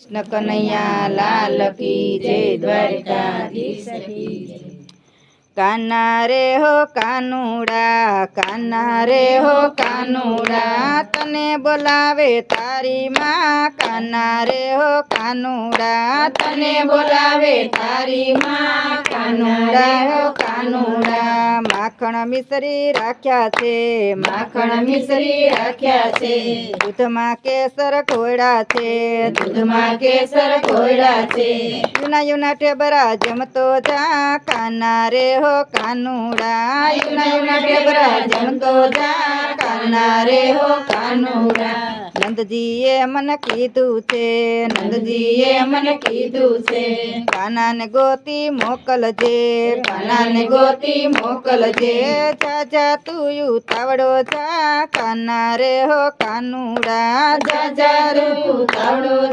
કૃષ્ણ કનૈયા લાલ કી જય દ્વારકાધીશ કી. કાના રે હો કાનુડા કાના રે હો કાનુડા તને બોલાવે તારી માં કાના રે હો કાનુડા તને બોલાવે તારી માં કાનુડા હો કાનુડા માખણ મિશ્રી રાખ્યા છે માખણ મિશ્રી રાખ્યા છે દૂધમાં કેસર ઘોડા છે દૂધમાં કેસર ઘોડા છે યુના યુના ટેબરા જમતો જા કાના રે હો કાનુડા. યુના યુના ટેબરા જમતો જા કાના રે હો કાનુડા. નંદજીએ મને કીધું છે, નંદજીએ મને કીધું છે. કાનાને ગોતી મોકલજે, કાનાને ગોતી મોકલજે. જા જા, તું ઉતાવળો જા કાના રે હો કાનુડા. જા જા રે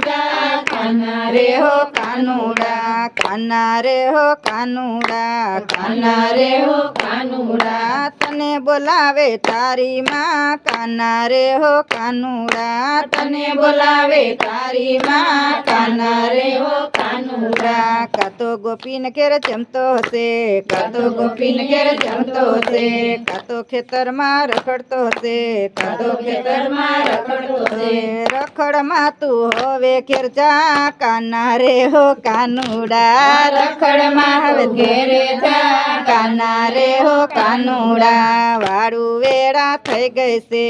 જા કાના રે હો કાનુડા. કાના રે હો કાનુડા કાના રે હો કાનુડા. તને બોલાવે તારી માં કાના રે હો કાનુડા. તને બોલાવે તારી માં કાના રે ઓ કાનુડા. કાતો ગોપીન ઘેર જમતો હશે કાતો ગોપીન ઘેર જમતો હશે કાતો ખેતરમાં રખડતો હશે કાતો ખેતરમાં રખડતો હશે. રખડમાં તું હવે ઘેર જા કાના રે હો કાનુડા. રખડમાં હવે ઘેરે જા કાના રે હો કાનુડા. વાળું વેળા થઈ ગઈ છે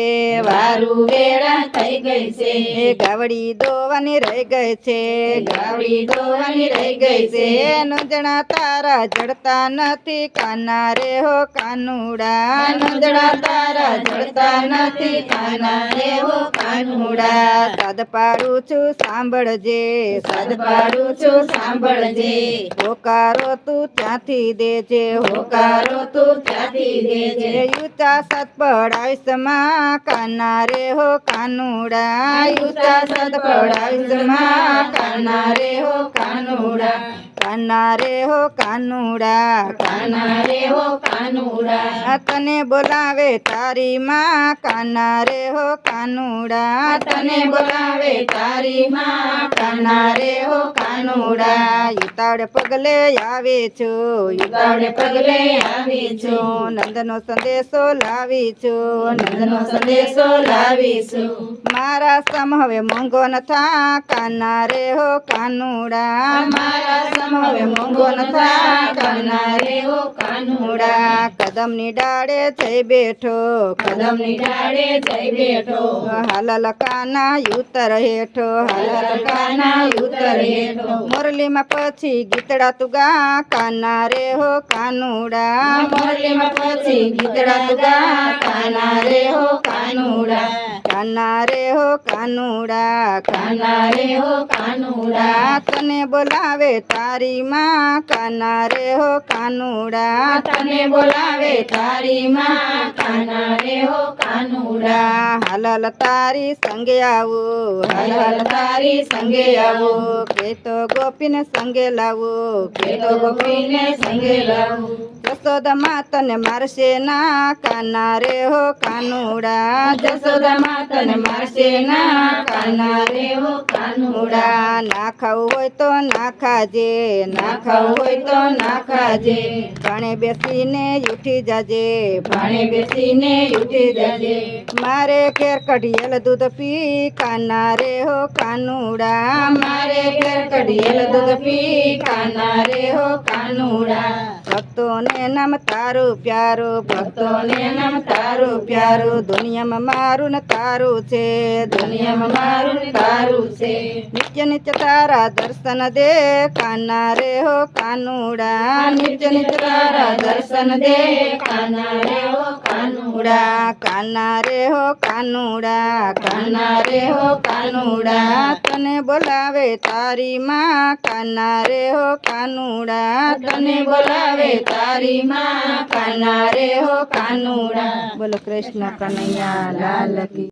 વારું વેળા થઈ ગઈ છે. ગાવડી દોવાની રહી ગઈ છે. ગાવડી દોવાની રહી ગઈ છે. નંદણા તારા જડતા નથી. કાના રે હો કાનુડા. નંદણા તારા જડતા નથી. કાના રે હો કાનુડા. સદ પાડું છું સાંભળજે. સાદ પાડું છું સાંભળજે. હોકારો તું ત્યાંથી દેજે. હોકારો તું ત્યાંથી દેજે. યુતા સત પડાવીશમાં કાના રે હો કાનુડા યુતા સત પડાવીશમાં કાના રે હો કાનુડા કાના રે હો કાનુડા કાના રે હો કાનુડા. તને બોલાવે તારી માં કાના રે હો કાનુડા, તને બોલાવે તારી માં કાના રે હો કાનુડા યુતાડ પગલે આવે છો. યુતાડ પગલે આવી છો. નંદનો સંદેશો લાવી છું. નંદનો સંદેશો લાવી છું. મારા સમ હવે મોંઘો ન થા. કાના રે હો કાનુડા. મારા હવે મોંઘો ન થા કાના રે હો કાનુડા કદમની ડાળે થઈ બેઠો કદમની ડાળે થઈ બેઠો હાલલ કાના યુતર હેઠો હાલલ કાના યુતર હેઠો મોરલીમાં પછી ગીતડા તુગા કાના રે હો કાનુડા મોરલીમાં પછી ગીતડા તુગા કાના રે હો કાનુડા. કાના રે હો કાનુડા કાના રે હો કાનુડા. તને બોલાવે તારી માં. કાના રે હો કાનુડા. તને બોલાવે તારી માં. કાના રે હો કાનુડા. હાલલ તારી સંગે આવો. હાલલ તારી સંગે આવો. કે તો ગોપીને સંગે લાવો. કે તો ગોપીને સંગે લાવો. જસોદા માતને મારશે ના. કાના રે હો કાનુડા. જસોદા તને મારશે ના કાના કાનુડા. ના ખાવું હોય તો ના ખાજે ના ખાવું હોય તો ના ખાજે. ભાણે બેસીને ઉઠી જાજે ભાણે બેસીને ઉઠી જાજે. મારે ઘેર કઢિયેલ દૂધ પી કાના રે હો કાનુડા. મારે ઘેર કઢિયેલ દૂધ પી કાના રે હો કાનુડા. ભક્તોને નામ તારું પ્યારું, ભક્તોને નામ તારું પ્યારું. દુનિયામાં મારું ને તારું છે, દુનિયામાં મારું ને તારું છે. નિત્ય નિત્ય તારા દર્શન દે, કાના રે હો કાનુડા. નિત્ય નિત્ય તારા દર્શન દે, કાના રે હો કાનુડા, કાના રે હો કાનુડા, કાના રે હો કાનુડા, તને બોલાવે તારી માં, કાના રે હો કાનુડા, તને બોલાવે તારી માં, કાના રે હો કાનુડા. બોલો કૃષ્ણ કનૈયા, લાલ કી